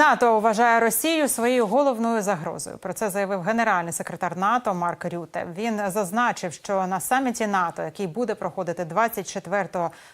НАТО вважає Росію своєю головною загрозою. Про це заявив генеральний секретар НАТО Марк Рюте. Він зазначив, що на саміті НАТО, який буде проходити 24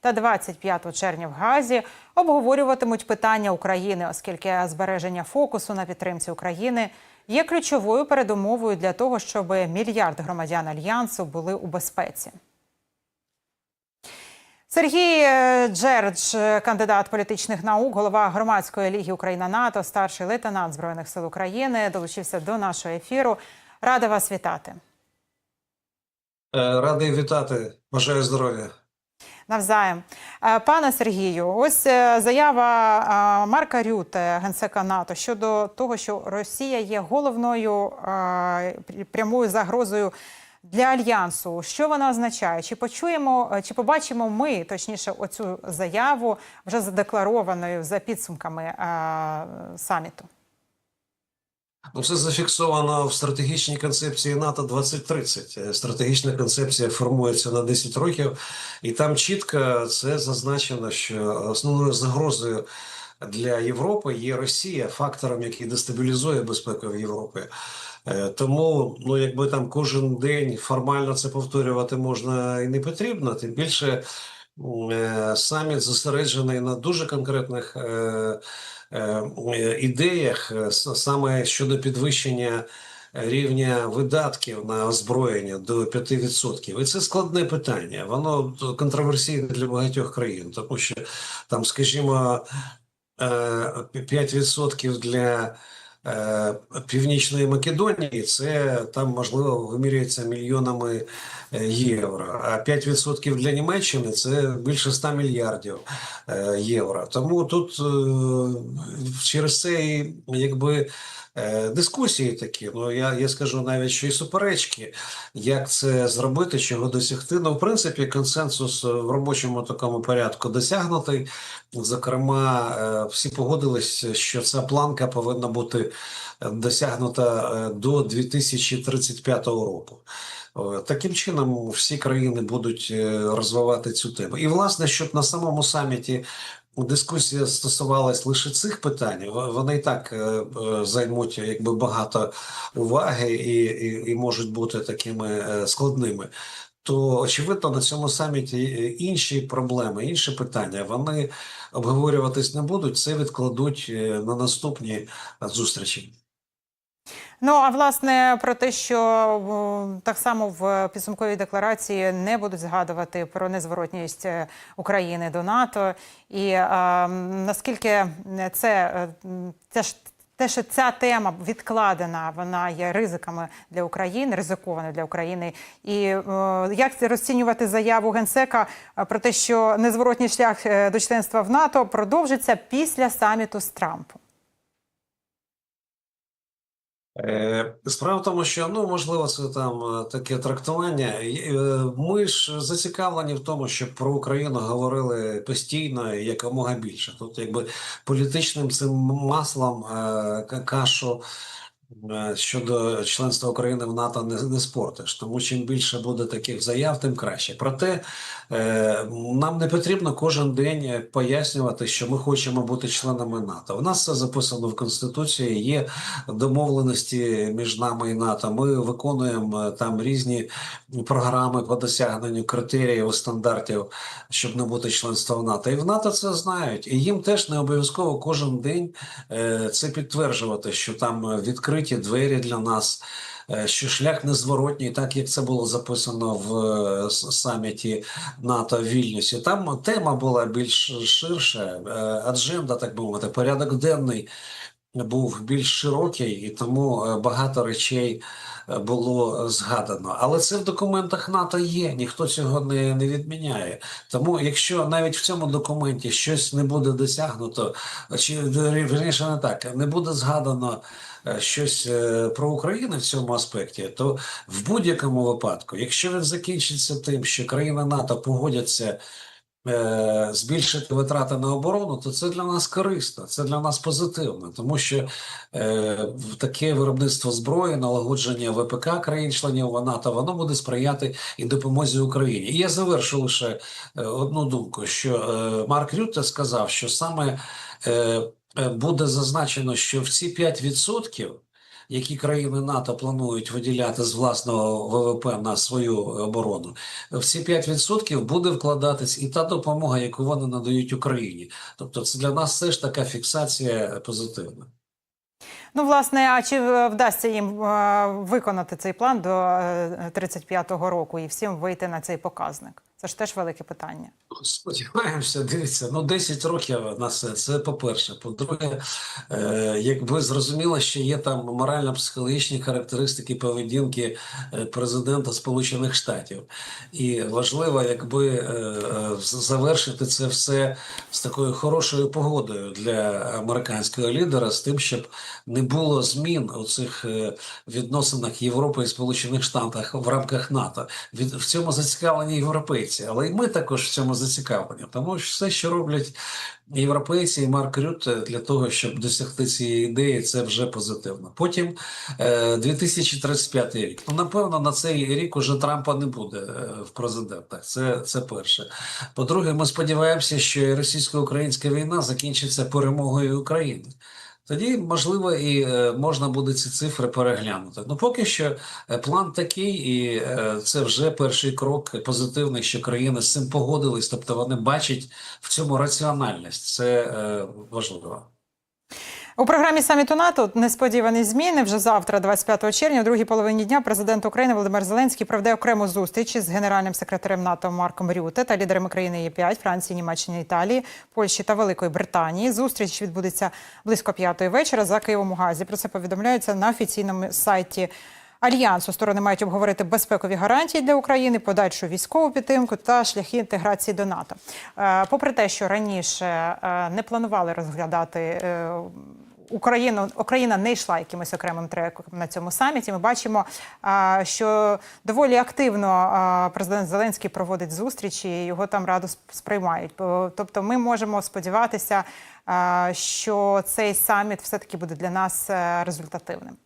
та 25 червня в Газі, обговорюватимуть питання України, оскільки збереження фокусу на підтримці України є ключовою передумовою для того, щоб мільярд громадян альянсу були у безпеці. Сергій е, Джердж, е, кандидат політичних наук, голова громадської ліги Україна НАТО, старший лейтенант збройних сил України, долучився до нашого ефіру. Рада вас вітати. Е, Радий вітати. Бажаю здоров'я. Навзаєм, пане Сергію, ось заява Марка Рюте, генсека НАТО, щодо того, що Росія є головною прямою загрозою для альянсу. Що вона означає? Чи почуємо, е, чи побачимо ми точніше оцю заяву вже задекларованою за підсумками е, саміту? Ну, Це зафіксовано в стратегічній концепції НАТО 2030. Е, Стратегічна концепція формується на 10 років, і там чітко це зазначено, що основною загрозою для Європи є Росія, фактором, який дестабілізує безпеку в Європі. Е, Тому, ну якби там кожен день формально це повторювати можна і не потрібно, тим більше е, саміт зосереджений на дуже конкретних е, ідеях, саме щодо підвищення рівня видатків на озброєння до 5%. І це складне питання. Воно контроверсійне для багатьох країн, тому що там, скажімо, е, 5% для Північної Македонії це там можливо вимірюється мільйонами е, євро. А 5% для Німеччини це більше 100 мільярдів е, євро. Тому тут е, через це якби. Е, Дискусії такі, ну я, я скажу навіть, що і суперечки, як це зробити, чого досягти. Ну, в принципі, консенсус в робочому такому порядку досягнутий. Зокрема, е, всі погодились, що ця планка повинна бути досягнута е, до 2035 року. Таким чином, всі країни будуть розвивати цю тему. І, власне, щоб на самому саміті дискусія стосувалась лише цих питань, вони і так е, е, займуть якби багато уваги і, і, і можуть бути такими е, складними. То очевидно на цьому саміті інші проблеми, інші питання вони обговорюватись не будуть. Це відкладуть на наступні зустрічі. Ну а власне про те, що так само в підсумковій декларації не будуть згадувати про незворотність е, України до НАТО, і е, наскільки це, е, м, це ж. Те, що ця тема відкладена, вона є ризиками для України, ризикованою для України. І е, як розцінювати заяву генсека е, про те, що незворотній шлях до членства в НАТО продовжиться після саміту з Трампом? Е, Справа в тому, що ну можливо, це там е, таке трактування. Е, Ми ж зацікавлені в тому, щоб про Україну говорили постійно якомога більше. Тут якби політичним цим маслом кашу щодо членства України в НАТО не, не спортиш. Тому чим більше буде таких заяв, тим краще. Проте е, нам не потрібно кожен день пояснювати, що ми хочемо бути членами НАТО. В нас це записано в Конституції. Є домовленості між нами і НАТО. Ми виконуємо е, там різні програми по досягненню критеріїв стандартів, щоб не бути членством в НАТО. І в НАТО це знають. І їм теж не обов'язково кожен день е, це підтверджувати, що там е, відкриті двері для нас. е, Що шлях незворотній, так як це було записано в е, саміті НАТО в Вільнюсі. Там тема була більш ширша, е, адженда, так би мовити, порядок денний був більш широкий, і тому е, багато речей е, було згадано. Але це в документах НАТО є, ніхто цього не, не відміняє. Тому, якщо навіть в цьому документі щось не буде досягнуто, чи верніше не так, не буде згадано е, щось про Україну в цьому аспекті, то в будь-якому випадку, якщо він закінчиться тим, що країни НАТО погодяться збільшити витрати на оборону, то це для нас корисно, це для нас позитивно, тому що е, таке виробництво зброї, налагодження ВПК країн-членів НАТО, воно буде сприяти і допомозі Україні. І я завершу лише е, одну думку: що е, Марк Рютте сказав, що саме е, е, буде зазначено, що в ці 5%, які країни НАТО планують виділяти з власного ВВП на свою оборону, в ці 5% буде вкладатись і та допомога, яку вони надають Україні. Тобто, це для нас все ж така фіксація позитивна. Ну, власне, а чи е, вдасться їм е, виконати цей план до е, 35-го року і всім вийти на цей показник? Це ж теж велике питання. Сподіваємося, дивіться, ну 10 років на все. Це по-перше. По-друге, е, якби зрозуміло, що є там морально-психологічні характеристики поведінки е, президента Сполучених Штатів. І важливо, якби е, е, завершити це все з такою хорошою погодою для американського лідера, з тим, щоб не було змін у цих е, відносинах Європи і Сполучених Штатів в рамках НАТО. Від в цьому зацікавлені європейці, але і ми також в цьому зацікавлені. Тому що все, що роблять європейці і Марк Рютте для того, щоб досягти цієї ідеї, це вже позитивно. Потім е, 2035 рік. Ну напевно, на цей рік уже Трампа не буде е, в президентах. Це, це перше. По-друге, ми сподіваємося, що російсько-українська війна закінчиться перемогою України. Тоді, можливо, і е, можна буде ці цифри переглянути. Ну, поки що е, план такий, і е, це вже перший крок позитивний, що країни з цим погодились, тобто вони бачать в цьому раціональність. Це важливо. У програмі саміту НАТО несподівані зміни. Вже завтра, 25 червня, в другій половині дня, президент України Володимир Зеленський проведе окрему зустріч із генеральним секретарем НАТО Марком Рюте та лідерами країни Є5 Франції, Німеччини, Італії, Польщі та Великої Британії. Зустріч відбудеться близько п'ятої вечора за Києвом у Газі. Про це повідомляється на офіційному сайті. Альянсу сторони мають обговорити безпекові гарантії для України, подальшу військову підтримку та шляхи інтеграції до НАТО. Е, Попри те, що раніше е, не планували розглядати е, Україну, Україна не йшла якимось окремим треком на цьому саміті. Ми бачимо, що доволі активно президент Зеленський проводить зустрічі, і його там радо сприймають. Тобто, ми можемо сподіватися, що цей саміт все таки буде для нас е, результативним.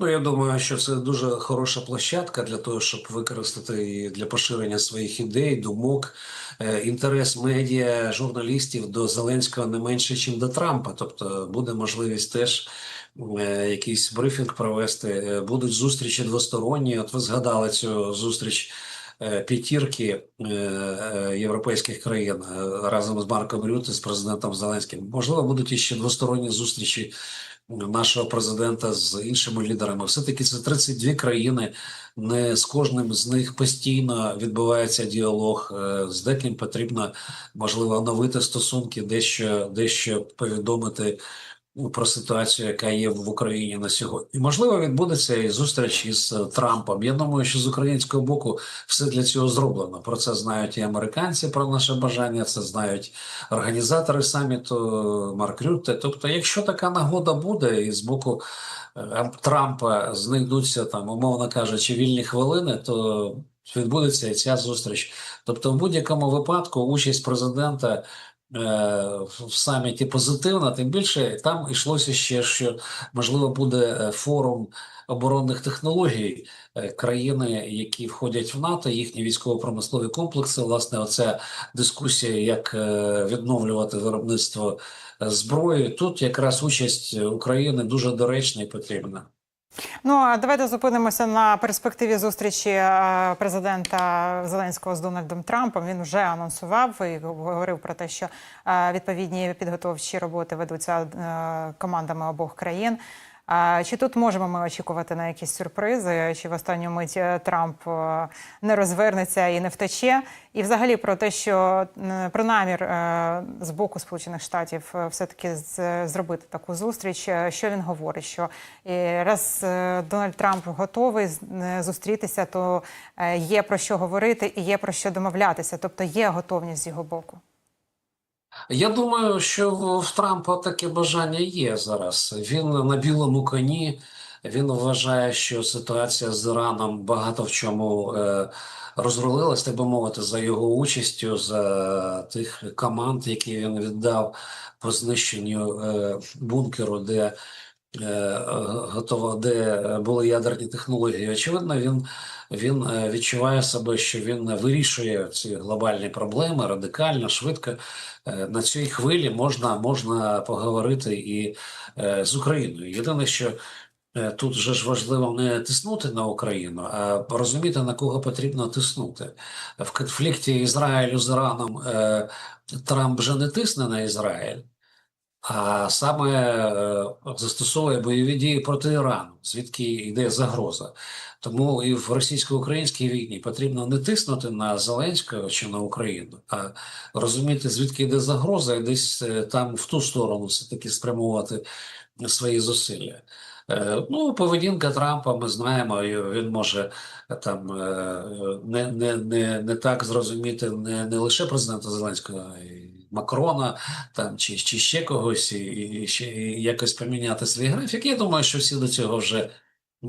Ну, я думаю, що це дуже хороша площадка для того, щоб використати для поширення своїх ідей, думок. Е, Інтерес медіа, журналістів до Зеленського не менше, ніж до Трампа. Тобто буде можливість теж е, якийсь брифінг провести. Е, Будуть зустрічі двосторонні. От ви згадали цю зустріч. П'ятірки європейських країн разом з Марком Рюте, з президентом Зеленським. Можливо, будуть іще двосторонні зустрічі нашого президента з іншими лідерами. Все-таки це 32 країни. Не з кожним з них постійно відбувається діалог. Е, З деким потрібно можливо оновити стосунки, дещо, дещо повідомити про ситуацію, яка є в Україні на сьогодні. Можливо, відбудеться і зустріч із е, Трампом. Я думаю, що з українського боку все для цього зроблено. Про це знають і американці, про наше бажання. Це знають організатори саміту Марк Рютте. Тобто, якщо така нагода буде, і з боку е, Трампа знайдуться там, умовно кажучи, вільні хвилини, то відбудеться і ця зустріч. Тобто, в будь-якому випадку участь президента. Е, В саміті позитивна, тим більше там йшлося ще, що можливо буде е, форум оборонних технологій е, країни, які входять в НАТО, їхні військово-промислові комплекси. Власне, оця дискусія, як відновлювати виробництво зброї. Тут якраз участь України дуже доречна і потрібна. Ну а давайте зупинимося на перспективі зустрічі е, президента Зеленського з Дональдом Трампом. Він вже анонсував і говорив про те, що е, відповідні підготовчі роботи ведуться е, командами обох країн. А Чи тут можемо ми очікувати на якісь сюрпризи? Чи в останню мить е, Трамп е, не розвернеться і не втече? І взагалі про те, що про намір е, з боку Сполучених Штатів е, все-таки з- зробити таку зустріч. Що він говорить? Що раз Дональд Трамп готовий зустрітися, то є про що говорити і є про що домовлятися, тобто є готовність з його боку. Я думаю, що в Трампа таке бажання є зараз. Він на білому коні. Він вважає, що ситуація з Іраном багато в чому е, розрулилась, так би мовити, за його участю, за тих команд, які він віддав по знищенню е, бункеру, де е, готова, де були ядерні технології. Очевидно, він, він е, відчуває себе, що він вирішує ці глобальні проблеми радикально, швидко. Е, На цій хвилі можна, можна поговорити і е, з Україною. Єдине, що тут же ж важливо не тиснути на Україну, а розуміти, на кого потрібно тиснути. В конфлікті Ізраїлю з Іраном Трамп вже не тисне на Ізраїль, а саме е, застосовує бойові дії проти Ірану, звідки йде загроза. Тому і в російсько-українській війні потрібно не тиснути на Зеленського чи на Україну, а розуміти, звідки йде загроза, і десь е, там в ту сторону все-таки спрямувати свої зусилля. Е, Ну, поведінка Трампа, ми знаємо, він може там не, не, не, не так зрозуміти не, не лише президента Зеленського, Макрона там чи, чи ще когось, і, і ще і якось поміняти свій графік. Я думаю, що всі до цього вже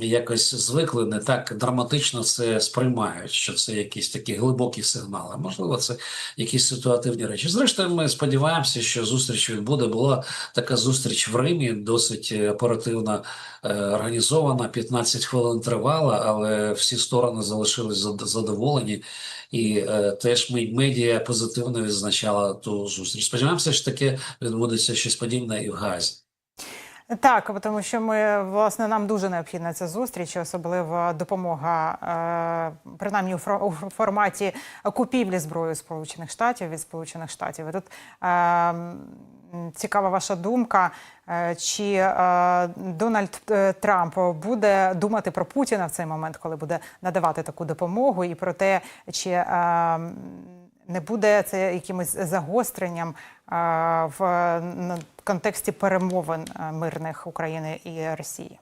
якось звикли, не так драматично це сприймають, що це якісь такі глибокі сигнали. Можливо, це якісь ситуативні речі. Зрештою, ми сподіваємося, що зустріч відбуде. Була така зустріч в Римі, досить е, оперативно е, організована. 15 хвилин тривала, але всі сторони залишились задоволені. І е, теж медіа позитивно відзначала ту зустріч. Сподіваємося, що таке відбудеться щось подібне і в Газі. Так, тому що ми власне нам дуже необхідна ця зустріч, особливо допомога, е, принаймні у форматі купівлі зброї Сполучених Штатів від Сполучених Штатів. І тут е, цікава ваша думка. е, Чи Дональд Трамп буде думати про Путіна в цей момент, коли буде надавати таку допомогу, і про те, чи не буде це якимось загостренням в контексті перемовин мирних України і Росії?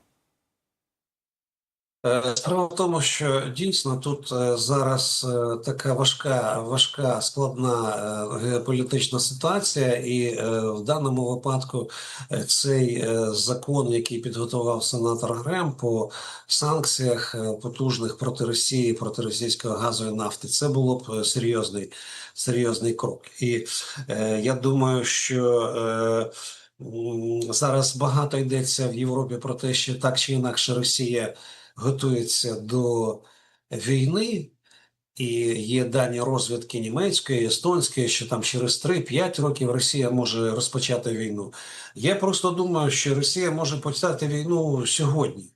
Е, Справа в тому, що дійсно тут е, зараз е, така важка, важка складна геополітична ситуація, і в даному випадку цей закон, який підготував сенатор Грем по санкціях потужних проти Росії, проти російського газу і нафти, це було б серйозний, серйозний крок. І я думаю, що зараз багато йдеться в Європі про те, що так чи інакше Росія готується до війни, і є дані розвідки німецької, естонської, що там через 3-5 років Росія може розпочати війну. Я просто думаю, що Росія може почати війну сьогодні,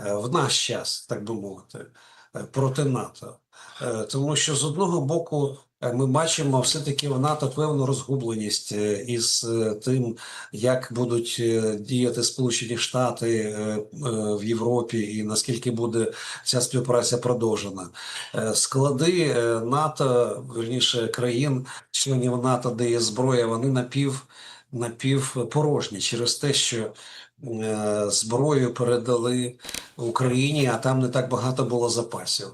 е, в наш час, так би мовити, е, проти НАТО. Е, Тому що з одного боку ми бачимо все-таки НАТО певну розгубленість е, із е, тим, як будуть е, діяти Сполучені Штати в Європі, і наскільки буде ця співпраця продовжена. Склади НАТО, верніше країн, членів НАТО, де є зброя, вони напів, напівпорожні через те, що зброю передали Україні, а там не так багато було запасів.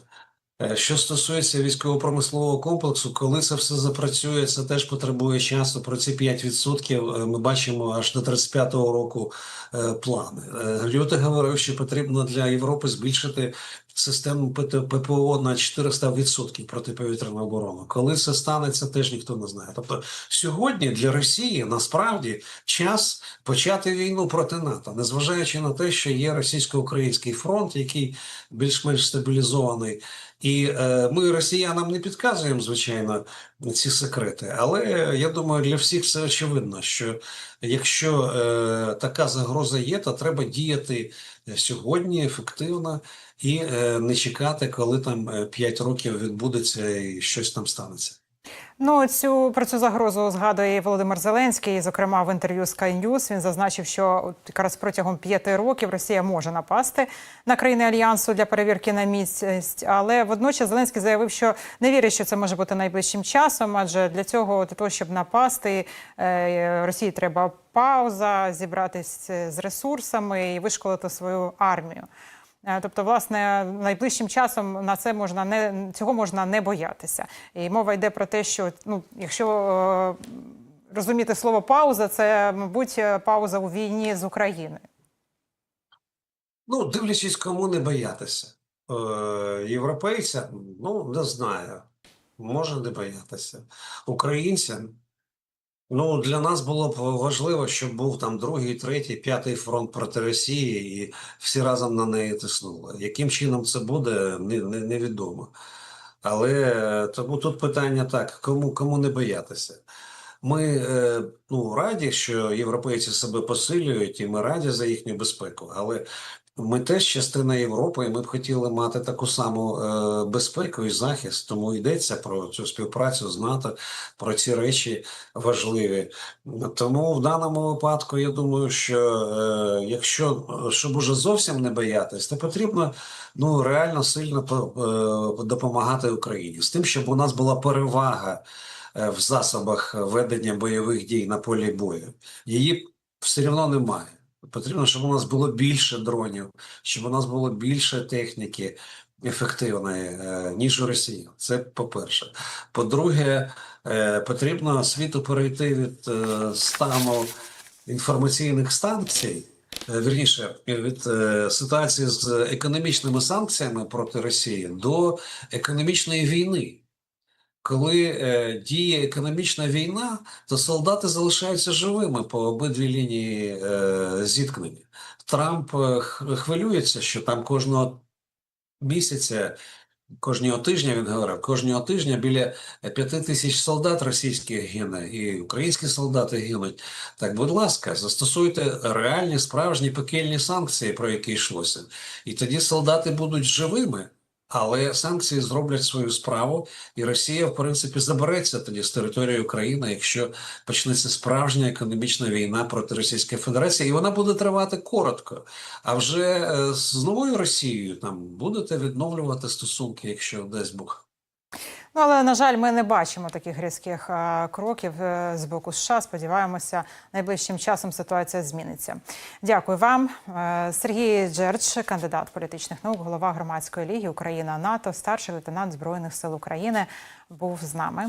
Е, Що стосується військово-промислового комплексу, коли це все запрацює, це теж потребує часу. Про ці 5% е, ми бачимо аж до 35-го року е, плани. Люти говорив, що потрібно для Європи збільшити систему ППО на 400% протиповітряну оборону. Коли це станеться, теж ніхто не знає. Тобто сьогодні для Росії насправді час почати війну проти НАТО, незважаючи на те, що є російсько-український фронт, який більш-менш стабілізований. І е, ми росіянам не підказуємо, звичайно, ці секрети. Але я думаю, для всіх все очевидно, що якщо е, така загроза є, то треба діяти сьогодні ефективно і е, не чекати, коли там 5 років відбудеться і щось там станеться. Ну цю про цю загрозу згадує Володимир Зеленський. Зокрема, в інтерв'ю Sky News він зазначив, що якраз протягом п'яти років Росія може напасти на країни альянсу для перевірки на міцність. Але водночас Зеленський заявив, що не вірить, що це може бути найближчим часом, адже для цього для того, щоб напасти е, Росії, треба пауза, зібратися з ресурсами і вишколити свою армію. Е, Тобто, власне, найближчим часом на це можна не цього можна не боятися. І мова йде про те, що ну, якщо е, розуміти слово пауза, це мабуть е, пауза у війні з Україною. Ну, дивлячись, кому не боятися. Європейцям, ну, не знаю, може не боятися. Українцям, Ну, для нас було б важливо, щоб був там другий, третій, п'ятий фронт проти Росії, і всі разом на неї тиснули. Яким чином це буде, не, не, невідомо. Але е, тому тут питання так: кому, кому не боятися? Ми е, ну, раді, що європейці себе посилюють, і ми раді за їхню безпеку. Але ми теж частина Європи, і ми б хотіли мати таку саму е, безпеку і захист. Тому йдеться про цю співпрацю з НАТО, про ці речі важливі. Тому в даному випадку я думаю, що е, якщо щоб уже зовсім не боятись, то потрібно ну реально сильно е, допомагати Україні з тим, щоб у нас була перевага е, в засобах ведення бойових дій на полі бою. Її все одно немає. Потрібно, щоб у нас було більше дронів, щоб у нас було більше техніки ефективної, е, ніж у Росії. Це по-перше. По-друге, е, потрібно світу перейти від е, стану інформаційних санкцій, е, вірніше, від ситуації з економічними санкціями проти Росії до економічної війни. Коли е, діє економічна війна, то солдати залишаються живими по обидві лінії е, зіткнення. Трамп е, хвилюється, що там кожного місяця, кожного тижня він говорив, кожного тижня біля п'яти тисяч солдат російських гине, і українські солдати гинуть. Так, будь ласка, застосуйте реальні, справжні пекельні санкції, про які йшлося. І тоді солдати будуть живими. Але санкції зроблять свою справу, і Росія, в принципі, забереться тоді з території України, якщо почнеться справжня економічна війна проти Російської Федерації, і вона буде тривати коротко. А вже е, з новою Росією там будете відновлювати стосунки, якщо дасть Бог. Ну, але на жаль, ми не бачимо таких різких кроків е, з боку США. Сподіваємося, найближчим часом ситуація зміниться. Дякую вам, Е, Сергій Джерч, кандидат політичних наук, голова громадської ліги Україна НАТО, старший лейтенант збройних сил України, був з нами.